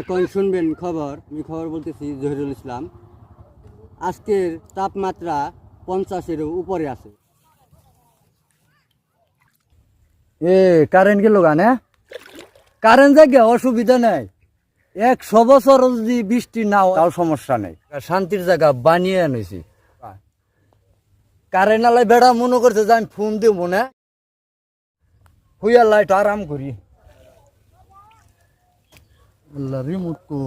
এখন শুনবেন খবর আমি খবর বলতেছি জহিরুল ইসলাম। আজকের তাপমাত্রা পঞ্চাশের উপরে আছে। এ কারেন্ট গেল গানে কারেন্ট জায়গা অসুবিধা নাই। একশো বছর যদি বৃষ্টি না হয়, তাও সমস্যা নেই। শান্তির জায়গা বানিয়ে আনিছি কারেন্ট আলাই বেড়া মনে করছে যে আমি ফোন দিব মনে হুইয়ার লাইট আরাম করি আল্লাহ রিমোট কো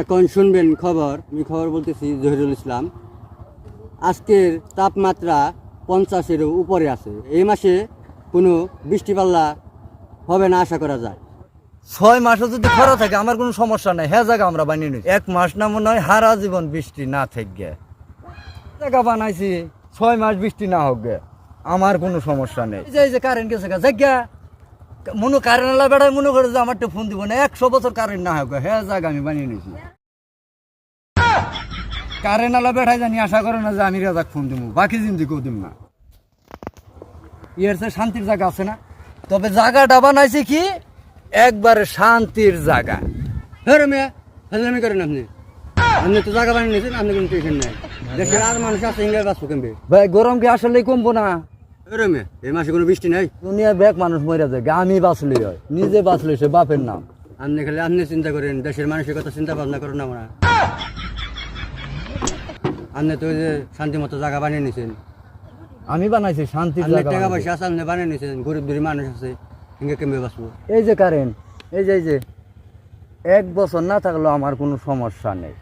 এখন শুনবেন খবর আমি খবর বলতেছি জহিরুল ইসলাম। আজকের তাপমাত্রা পঞ্চাশের উপরে আছে। এই মাসে কোনো বৃষ্টিপাল্লা হবে না আশা করা যায়। ছয় মাসও যদি খরা থাকে, আমার কোনো সমস্যা নাই। হ্যাঁ জায়গা আমরা বানিয়ে নিই। এক মাস না মনে হয় হারা জীবন বৃষ্টি না থাকবে। জায়গা বানাইছি, ছয় মাস বৃষ্টি না হোক আমার কোনো সমস্যা নেই। যে যে কারেন্ট গেছে জায়গা মনে কারেন্ট আলা বেড়ায় মনে করে যে আমার তো ফোন দিব না, একশো বছর কারেন্ট না হোক হ্যাঁ জায়গা, আমি বানিয়ে নিয়েছি কারেন্ট আলা বেড়ায় জানি, আশা করে না যে আমি রাজাক ফোন দিব বাকি জিন্দিকেও দিব না। ইয়ের সে শান্তির জায়গা আছে না। তবে জায়গাটা বানাইছে কি একবারে শান্তির জায়গা। হ্যাঁ মেয়ে হাজলামি করেন আপনি। আপনি তো জায়গা বানিয়ে নিয়েছেন আপনি কোনো টেনশন নাই। দেশের আর মানুষ আছে ইংরেজ বাঁচবো কেমবে ভাই গরম কি আসলে কমবো না? হ্যাঁ এই মাসে কোনো বৃষ্টি নাই? দুনিয়া ব্যাগ মানুষ মরে যায় আমি বাঁচলি হয়। নিজে বাঁচলি সে বাপের নাম। আপনি খালি আপনি চিন্তা করেন দেশের মানুষের কথা চিন্তা ভাবনা করেন না আমরা আপনি তো যে শান্তি মতো জায়গা বানিয়ে নিয়েছেন। আমি বানাইছি আপনি টাকা। পয়সা আছে আপনি বানিয়ে নিয়েছেন গরিব দরিব মানুষ আছে। বাঁচবো? এই যে কারেন্ট এই যে এই যে এক বছর না থাকলেও আমার কোনো সমস্যা নেই।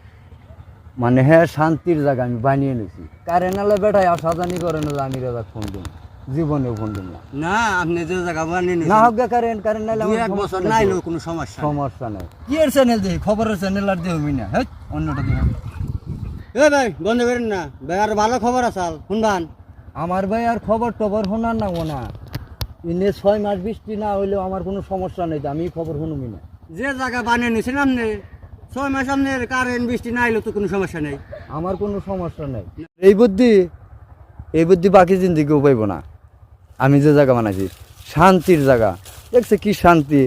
মানে হ্যাঁ শান্তির জায়গা আমি বানিয়ে নিয়েছি। কারেন্ট আলে বেটাই আসা জানি করে না আমি রাজা ফোন দিন জীবনেও ফোন দিন না। না আপনি যে জায়গা বানিয়ে না হোক গে কারেন্ট কারেন্ট নাইলে আমার এক বছর নেই। নাইলেও কোনো সমস্যা সমস্যা নেই। কি এর চ্যানেল দেখি? খবরের চ্যানেল আর দেখবি না। হ্যাঁ অন্যটা এ ভাই বন্ধ করেন না। ভাই আর ভালো খবর আছে শুনবান। আমার ভাই আর খবর টবর শোনার না না। ইনে ছয় মাস বৃষ্টি না হইলেও আমার কোনো সমস্যা নেই আমি খবর শুনুমি না। যে জায়গা বানিয়ে নিয়েছেন আপনি ছয় মাস আপনার কারেন্ট বৃষ্টি না এলেও তো কোনো সমস্যা নেই। আমার কোনো সমস্যা নেই। এই বুদ্ধি এই বুদ্ধি বাকি জিন্দিগিও পাইব না। আমি যে জায়গা বানাইছি শান্তির জায়গা। দেখছে কি শান্তি?